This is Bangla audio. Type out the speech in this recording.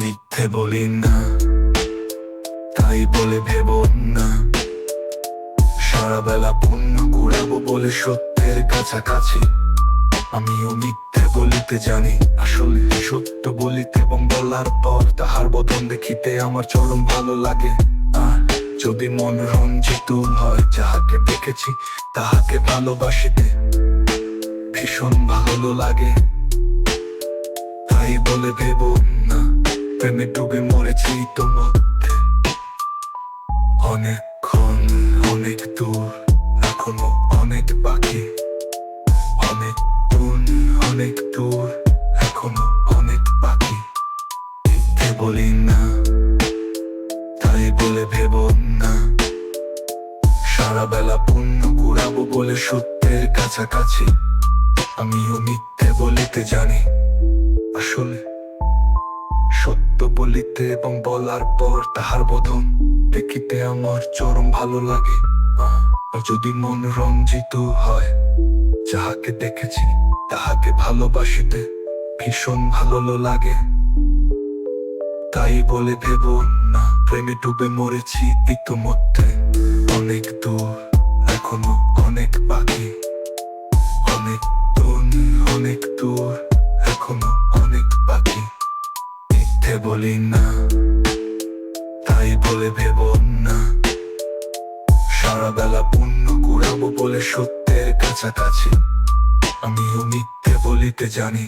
মিথ্যে বলি না। তাই বলে ভেব না। সারা বেলা পুণ্য কুড়াবো বলে সত্যের কাছাকাছি। আমিও মিথ্যে বলিতে জানি, আসলে সত্য বলিতে এবং বলার পর তাহার বদন দেখিতে আমার চরম ভালো লাগে। যদি মন রঞ্জিত হয়, যাহাকে দেখেছি তাহাকে ভালোবাসিতে ভীষণ ভালো লাগে। তাই বলে ভেব প্রেমে ডুবে মরেছি তোমাকে অনেকক্ষণ অনেক দূর এখনও অনেক বাকি অনেক দূর অনেক দূর এখনও অনেক বাকি মিথ্যে বলি না তাই বলে ভেব না সারা বেলা পুণ্য কুড়াবো বলে সত্যের কাছাকাছি আমিও মিথ্যে বলিতে জানি বলিতে এবং বলার পর তাহার বদন দেখিতে আমার চরম ভালো লাগে। যদি মন রঞ্জিত হয়, যাহাকে দেখেছি তাহাকে ভালোবাসিতে ভীষণ ভালো লাগে। তাই বলে ভেব না, প্রেমে ডুবে মরেছি ইতোমধ্যে মিথ্যে বলি না, তাই বলে ভেব না। সারা বেলা পুণ্য কুড়াবো বলে সত্যের কাছাকাছি। আমিও মিথ্যে বলিতে জানি।